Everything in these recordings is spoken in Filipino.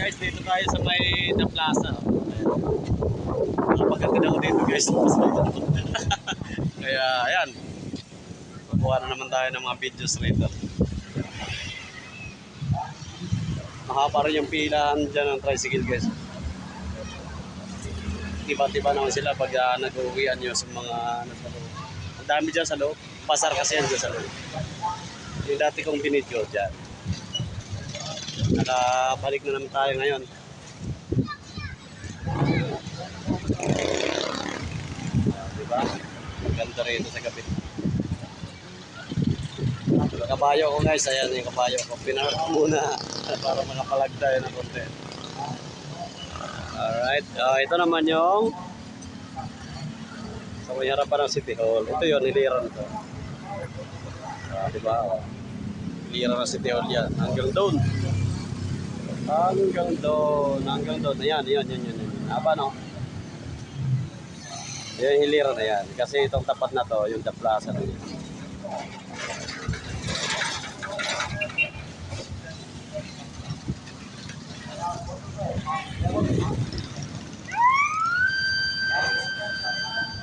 guys, dito tayo sa may The Plaza. Napaganda ako dito guys. Kaya ayan. Kukuha na naman tayo ng mga videos rito. Mahaba rin yung pilahan dyan ng tricycle guys. Tiba-tiba naman sila pag uh, nag-uwian nyo sa mga nasa loob. Ang dami dyan sa loob. Pasar kasi yan dyan sa loob. Yung dati kong binidyo dyan. Nakabalik na naman tayo ngayon. Ah, diba? Ganda rito sa gabi. Kabayo ko guys, ayan yung kabayo ko. Pinarap muna para makapalag tayo ng konti. Alright, Ah, ito naman yung sa may harapan ng City Hall. Ito yun, niliran to. Ah, diba? Niliran ng City Hall yan. Hanggang doon. Hanggang doon. Hanggang doon. Ayan, yun, yun, yun. Haba, no? Yung hiliran na yan. Kasi itong tapat na to, yung The Plaza na yan.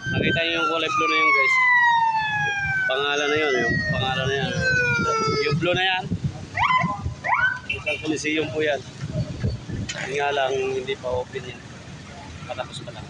Nakita niyo yung kulay blue na yun, guys. Pangalan na yun, yung pangalan na yan. Yung blue na yan. Isang Coliseum po yan. Yun nga lang, hindi pa open yan. Patapos pa lang.